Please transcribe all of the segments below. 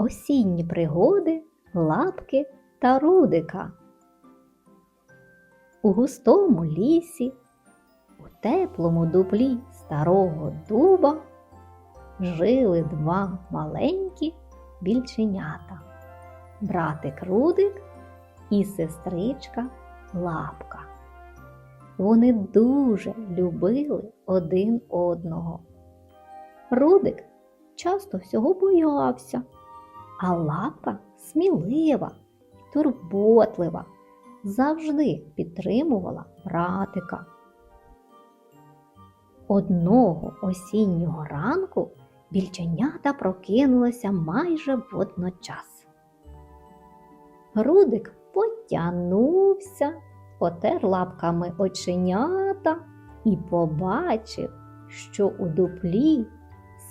Осінні пригоди, лапки та рудика. У густому лісі, у теплому дуплі старого дуба жили два маленькі більченята братик Рудик і сестричка Лапка. Вони дуже любили один одного. Рудик часто всього боявся, а лапка смілива турботлива, завжди підтримувала братика. Одного осіннього ранку більченята прокинулися майже водночас. Рудик потягнувся, потер лапками оченята і побачив, що у дуплі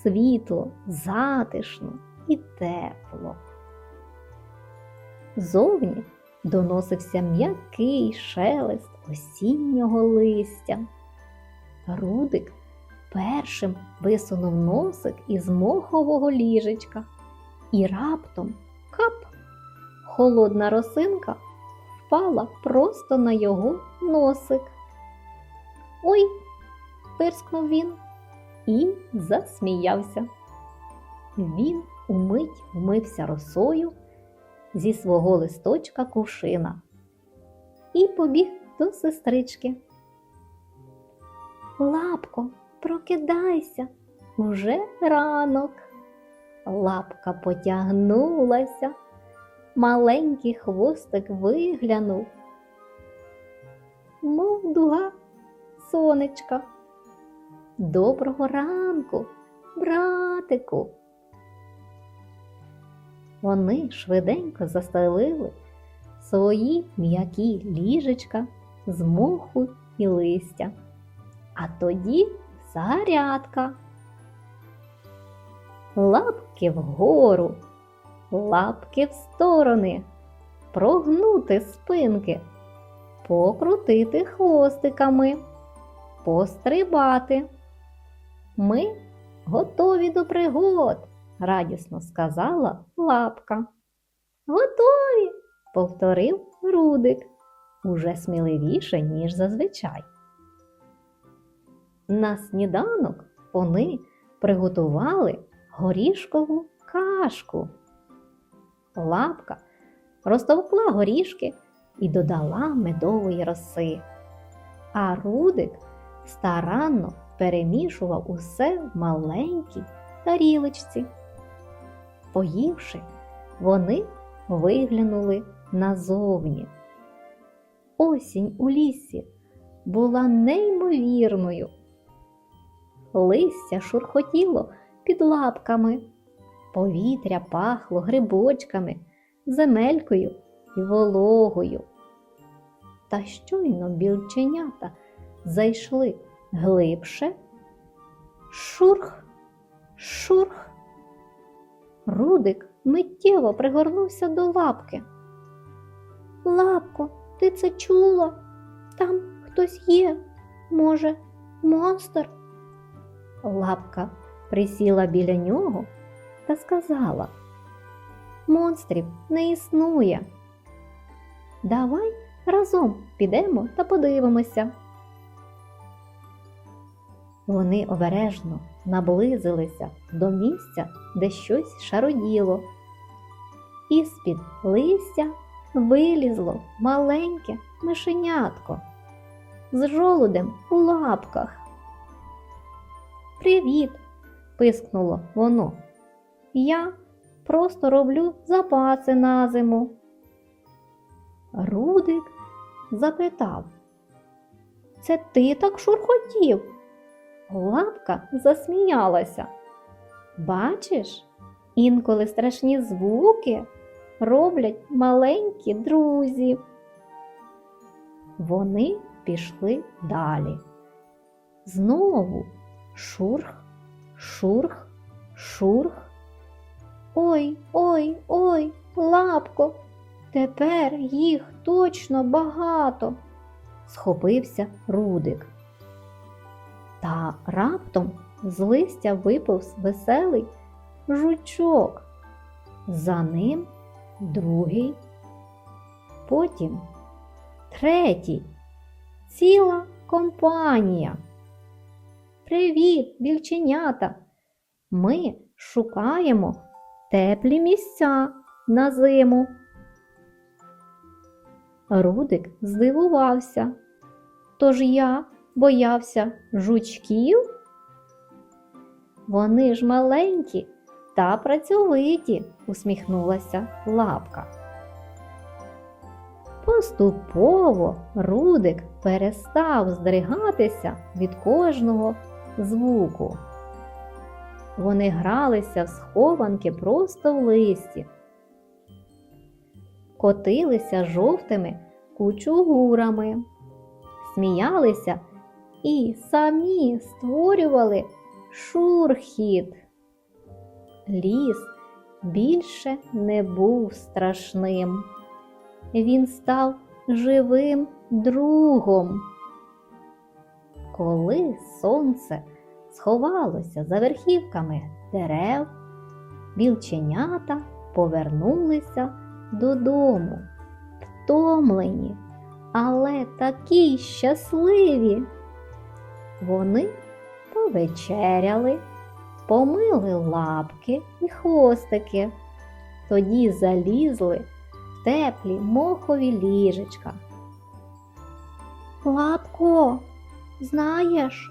світло, затишно і тепло. Зовні доносився м'який шелест осіннього листя. Рудик першим висунув носик із мохового ліжечка і раптом кап! Холодна росинка впала просто на його носик. Ой, пирскнув він і засміявся. Він умить вмився росою зі свого листочка кувшина і побіг до сестрички. Лапко, прокидайся, уже ранок. Лапка потягнулася, маленький хвостик виглянув, мов дуга сонечка. Доброго ранку, братику. Вони швиденько застелили свої м'які ліжечка з моху і листя. А тоді зарядка. Лапки вгору, лапки в сторони, прогнути спинки, покрутити хвостиками, пострибати. Ми готові до пригод, радісно сказала лапка. Готові, повторив Рудик, уже сміливіше, ніж зазвичай. На сніданок вони приготували горішкову кашку. Лапка розтовкла горішки і додала медової роси, а Рудик старанно перемішував усе в маленькій тарілочці. Поївши, вони виглянули назовні. Осінь у лісі була неймовірною. Листя шурхотіло під лапками, повітря пахло грибочками, земелькою і вологою. Та щойно білченята зайшли глибше. Шурх, шурх. Рудик миттєво пригорнувся до лапки. Лапко, ти це чула? Там хтось є, може, монстр? Лапка присіла біля нього та сказала: Монстрів не існує. Давай разом підемо та подивимося. Вони обережно наблизилися до місця, де щось шароділо. І з-під листя вилізло маленьке мишенятко з жолудем у лапках. Привіт! пискнуло воно. Я просто роблю запаси на зиму. Рудик запитав. Це ти так шурхотів? Лапка засміялася. Бачиш, інколи страшні звуки роблять маленькі друзі. Вони пішли далі. Знову шурх, шурх, шурх. Ой, ой, ой, лапко, тепер їх точно багато, схопився Рудик. Та раптом з листя виповз веселий жучок. за ним другий, потім третій, ціла компанія. Привіт, вівченята! Ми шукаємо теплі місця на зиму. Рудик здивувався. Тож я боявся жучків? Вони ж маленькі та працьовиті, усміхнулася лапка. Поступово Рудик перестав здригатися від кожного звуку. Вони гралися в схованки просто в листі, котилися жовтими кучугурами, сміялися і самі створювали шурхіт. Ліс більше не був страшним. Він став живим другом. Коли сонце сховалося за верхівками дерев, білченята повернулися додому, втомлені, але такі щасливі. Вони повечеряли, помили лапки і хвостики, тоді залізли в теплі мохові ліжечка. Лапко, знаєш,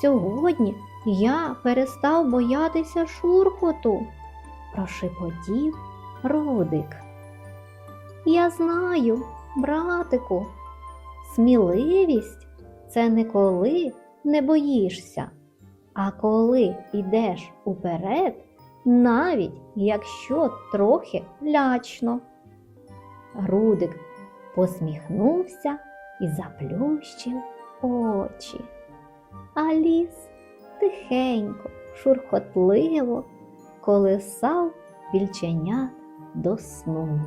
сьогодні я перестав боятися шурхоту, прошепотів Рудик. Я знаю, братику, сміливість це не коли не боїшся, а коли йдеш уперед, навіть якщо трохи лячно. Рудик посміхнувся і заплющив очі. А ліс тихенько, шурхотливо колисав більченят до сну.